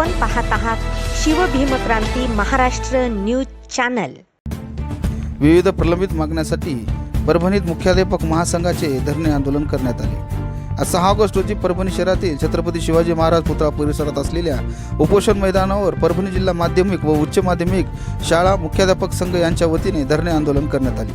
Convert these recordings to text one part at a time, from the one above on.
आपण पाहत आहात शिवभीमक्रांती महाराष्ट्र न्यूज चॅनल. विविध प्रलंबित मागण्यासाठी परभणीत मुख्याध्यापक महासंघाचे धरणे आंदोलन करण्यात आले. आज सहा ऑगस्ट रोजी परभणी शहरातील छत्रपती शिवाजी महाराज पुतळा परिसरात असलेल्या उपोषण मैदानावर परभणी जिल्हा माध्यमिक व उच्च माध्यमिक शाळा मुख्याध्यापक संघ यांच्या वतीने धरणे आंदोलन करण्यात आले.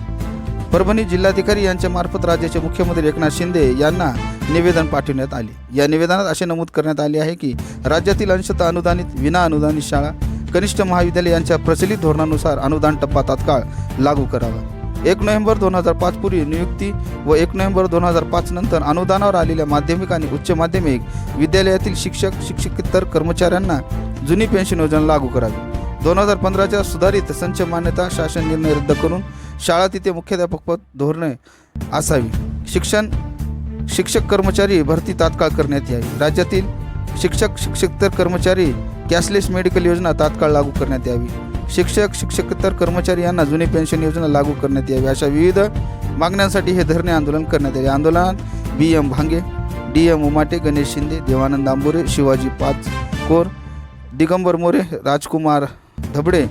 परभणी जिल्हाधिकारी यांच्या मार्फत राज्याचे मुख्यमंत्री एकनाथ शिंदे यांना निवेदन पाठविण्यात आले. या निवेदनात असे नमूद करण्यात आले आहे की राज्यातील अंशतः अनुदानित विना अनुदानित शाळा कनिष्ठ महाविद्यालय यांच्या प्रचलित धोरणानुसार अनुदान टप्पा तात्काळ लागू करावा. एक नोव्हेंबर दोन हजार पाच पूर्वी नियुक्ती व एक नोव्हेंबर दोन हजार पाच नंतर अनुदानावर आलेल्या माध्यमिक आणि उच्च माध्यमिक विद्यालयातील शिक्षक शिक्षकेतर कर्मचाऱ्यांना जुनी पेन्शन योजना लागू करावी. दोन हजार पंधराच्या सुधारित संच मान्यता शासन निर्णय रद्द करून शाळा तिथे मुख्याध्यापकपद धोरणे असावी. शिक्षण शिक्षक कर्मचारी भरती तात्काळ करण्यात यावी. राज्यातील शिक्षक शिक्षकतर कर्मचारी कॅशलेस मेडिकल योजना तात्काळ लागू करण्यात यावी. शिक्षक शिक्षकतर कर्मचारी यांना जुनी पेन्शन योजना लागू करण्यात यावी अशा विविध मागण्यांसाठी हे धरणे आंदोलन करण्यात यावे आंदोलनात B M Bhange D M Umate Ganesh Shinde Devanand Ambore Shivaji Pachkor Digambar More Rajkumar Dhabde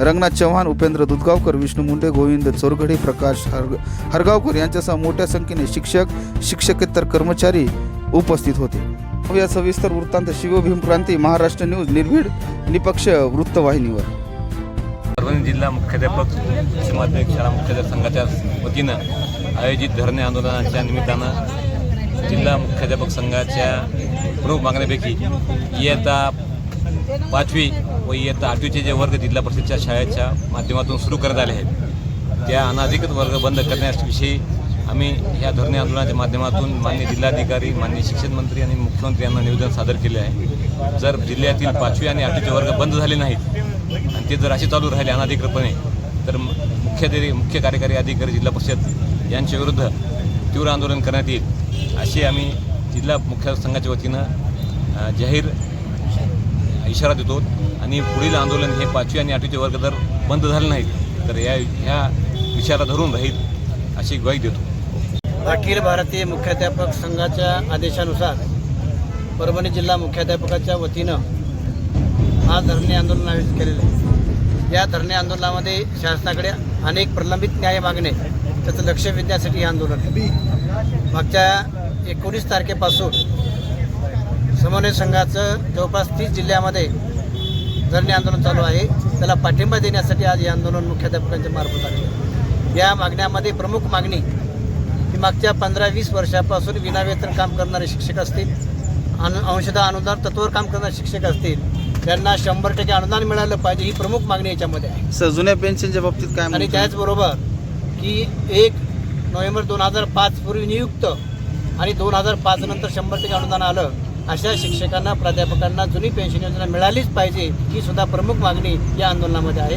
Ranganath Chavan Upendra Dudhgaonkar Vishnu Munde Govind Chorghade Prakash Har Hargaonkar यांच्यासह मोठ्या संख्येने शिक्षक शिक्षकेतर कर्मचारी उपस्थित होते. या सविस्तर वृत्तांत शिवभीम क्रांती महाराष्ट्र न्यूज निर्भीड निपक्ष वृत्तवाहिनीवर. परभणी जिल्हा मुख्याध्यापक उच्च माध्यमिक शाळा मुख्याध्यापक संघाच्या वतीनं आयोजित धरणे आंदोलनाच्या निमित्तानं जिल्हा मुख्याध्यापक संघाच्या प्रमुख मागण्यापैकी इयत्ता पाचवी व इयत्ता आठवीचे जे वर्ग जिल्हा परिषदच्या शाळेच्या माध्यमातून सुरू करण्यात आले आहेत त्या अनाधिकृत वर्ग बंद करण्याविषयी आम्ही ह्या धरणे आंदोलनाच्या माध्यमातून मान्य जिल्हाधिकारी मान्य शिक्षण मंत्री आणि मुख्यमंत्री यांना निवेदन सादर केले आहे. जर जिल्ह्यातील पाचवी आणि आठवीचे वर्ग बंद झाले नाहीत आणि ते जर असे चालू राहिले अनाधिकृतपणे तर मुख्याधिकारी मुख्य कार्यकारी अधिकारी जिल्हा परिषद यांच्या विरुद्ध तीव्र आंदोलन करण्यात येईल अशी आम्ही जिल्हा मुख्य संघाच्या वतीनं जाहीर इशारा देतो. आणि पुढील आंदोलन हे पाचवी आणि आठवीचे वर्ग जर बंद झाले नाहीत. तर या ह्या इशारा धरून राहील अशी ग्वाही देतो. अखिल भारतीय मुख्याध्यापक संघाच्या आदेशानुसार परभणी जिल्हा मुख्याध्यापकाच्या वतीनं हा धरणे आंदोलन आयोजित केलेलं आहे. या धरणे आंदोलनामध्ये शासनाकडे अनेक प्रलंबित न्याय मागणे त्याचं लक्ष वेधण्यासाठी हे आंदोलन मागच्या एकोणीस तारखेपासून समन्वय संघाचं जवळपास तीस जिल्ह्यामध्ये धरणे आंदोलन चालू आहे त्याला पाठिंबा देण्यासाठी आज हे आंदोलन मुख्याध्यापकांच्या मार्फत आले. या मागण्यामध्ये प्रमुख मागणी की मागच्या पंधरा वीस वर्षापासून विनावेतन काम करणारे शिक्षक असतील अनु अंशतः अनुदान तत्वावर काम करणारे शिक्षक असतील त्यांना शंभर टक्के अनुदान मिळालं पाहिजे ही प्रमुख मागणी याच्यामध्ये आहे सर जुन्या पेन्शनच्या बाबतीत काय आणि? त्याचबरोबर की एक नोव्हेंबर दोन हजार पाच पूर्वी नियुक्त आणि दोन हजार पाच नंतर शंभर टक्के अनुदान आलं अशा शिक्षकांना प्राध्यापकांना जुनी पेन्शन योजना मिळालीच पाहिजे ही सुद्धा प्रमुख मागणी या आंदोलनामध्ये आहे.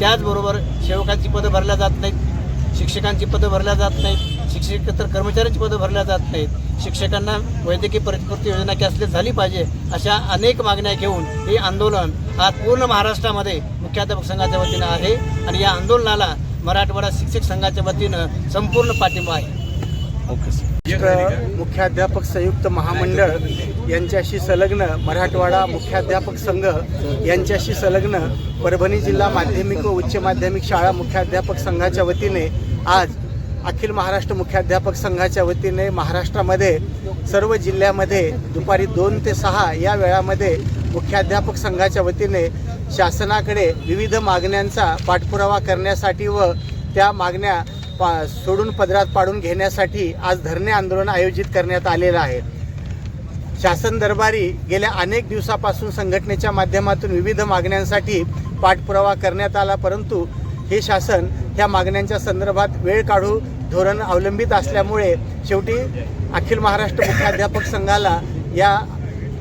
त्याचबरोबर सेवकांची पदं भरल्या जात नाहीत शिक्षकांची पदं भरल्या जात नाहीत शिक्षकेतर कर्मचाऱ्यांची पदं भरल्या जात नाहीत. शिक्षकांना वैद्यकीय प्रतिपूर्ती योजना कॅशलेस झाली पाहिजे अशा अनेक मागण्या घेऊन हे आंदोलन आज पूर्ण महाराष्ट्रामध्ये मुख्याध्यापक संघाच्या वतीनं आहे आणि या आंदोलनाला मराठवाडा शिक्षक संघाच्या वतीनं संपूर्ण पाठिंबा आहे. ओके सर महाराष्ट्र मुख्याध्यापक संयुक्त महामंडळ यांच्याशी संलग्न मराठवाडा मुख्याध्यापक संघ यांच्याशी संलग्न परभणी जिल्हा माध्यमिक व उच्च माध्यमिक शाळा मुख्याध्यापक संघाच्या वतीने आज अखिल महाराष्ट्र मुख्याध्यापक संघाच्या वतीने महाराष्ट्रामध्ये सर्व जिल्ह्यामध्ये दुपारी दोन ते सहा या वेळामध्ये मुख्याध्यापक संघाच्या वतीने शासनाकडे विविध मागण्यांचा पाठपुरावा करण्यासाठी व त्या मागण्या पा सोडून पदरात पाडून घेण्यासाठी आज धरणे आंदोलन आयोजित करण्यात आलेलं आहे. शासन दरबारी गेल्या अनेक दिवसापासून संघटनेच्या माध्यमातून विविध मागण्यांसाठी पाठपुरावा करण्यात आला परंतु हे शासन ह्या मागण्यांच्या संदर्भात वेळ काढू धोरण अवलंबित असल्यामुळे शेवटी अखिल महाराष्ट्र मुख्याध्यापक संघाला या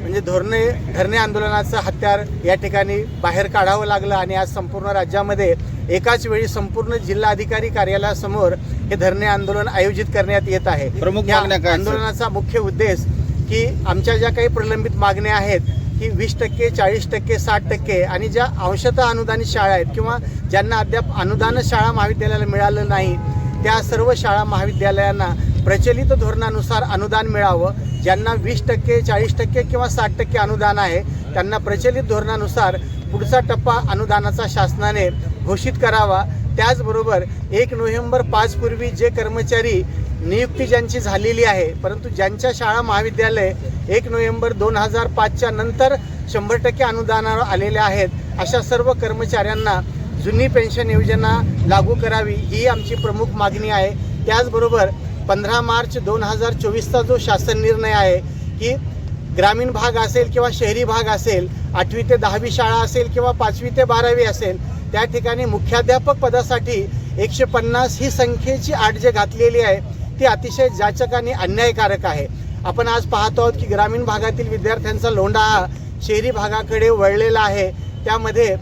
म्हणजे धोरणे धरणे आंदोलनाचं हत्यार या ठिकाणी बाहेर काढावं लागलं आणि आज संपूर्ण राज्यामध्ये एकाच वेळी संपूर्ण जिल्हाधिकारी कार्यालयासमोर हे धरणे आंदोलन आयोजित करण्यात येत आहे प्रमुख? आंदोलनाचा मुख्य उद्देश की आमच्या ज्या काही प्रलंबित मागण्या आहेत की वीस टक्के चाळीस टक्के साठ टक्के आणि ज्या अंशतः अनुदानित शाळा आहेत किंवा ज्यांना अद्याप अनुदान शाळा महाविद्यालयाला मिळालं नाही त्या सर्व शाळा महाविद्यालयांना प्रचलित धोरणानुसार अनुदान मिळावं ज्यांना वीस टक्के चाळीस टक्के किंवा साठ टक्के अनुदान आहे त्यांना प्रचलित धोरणानुसार पुढचा टप्पा अनुदानाचा शासनाने घोषित करावा. त्याचबरोबर एक नोव्हेंबर पाचपूर्वी जे कर्मचारी नियुक्ती ज्यांची झालेली आहे परंतु ज्यांच्या शाळा महाविद्यालय एक नोव्हेंबर दोन हजार पाचच्या नंतर शंभर टक्के अनुदानावर आलेल्या आहेत अशा सर्व कर्मचाऱ्यांना जुनी पेन्शन योजना लागू करावी ही आमची प्रमुख मागणी आहे. त्याचबरोबर पंधरा मार्च दोन हजार चोवीसचा जो शासन निर्णय आहे की ग्रामीण भाग असेल किंवा शहरी भाग असेल आठवी ते दहावी शाळा असेल किंवा पाचवी ते बारावी असेल त्या ठिकाणी मुख्याध्यापक पदासाठी एकशे पन्नास ही संख्येची आठ जे घातलेली आहे ती अतिशय जाचक आणि अन्यायकारक आहे. आपण आज पाहतो आहोत की ग्रामीण भागातील विद्यार्थ्यांचा लोंढा हा शहरी भागाकडे वळलेला आहे. त्यामध्ये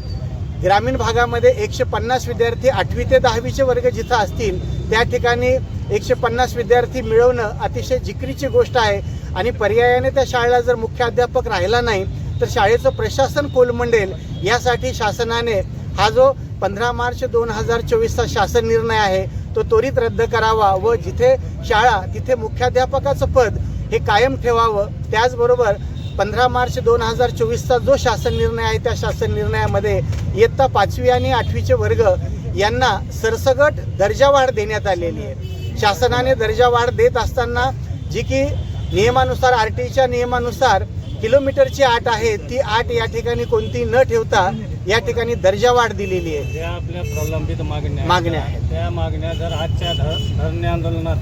ग्रामीण भागामध्ये एकशे पन्नास विद्यार्थी आठवी ते दहावीचे वर्ग जिथं असतील त्या ठिकाणी एकशे पन्नास विद्यार्थी मिळवणं अतिशय जिकरीची गोष्ट आहे. आणि पर्यायाने त्या शाळेला जर मुख्याध्यापक राहिला नाही तर शाळेचं प्रशासन कोलमंडेल यासाठी शासनाने हा जो पंधरा मार्च दोन हजार चोवीसचा शासन निर्णय आहे तो त्वरित रद्द करावा व जिथे शाळा तिथे मुख्याध्यापकाचं पद हे कायम ठेवावं त्याचबरोबर पंधरा मार्च दोन हजार चोवीसचा जो शासन निर्णय आहे त्या शासन निर्णयामध्ये इयत्ता पाचवी आणि आठवीचे वर्ग यांना सरसगट दर्जावाढ देण्यात आलेली आहे शासनाने दर्जावाढ देत असताना जी की नियमानुसार आर टी च्या नियमानुसार किलोमीटरची आट आहे ती आट या ठिकाणी कोणती न ठेवता या ठिकाणी दर्जावाढ दिलेली आहे ज्या आपल्या प्रलंबित मागण्या मागण्या आहेत. त्या मागण्या जर आजच्या धर- धरणे आंदोलनात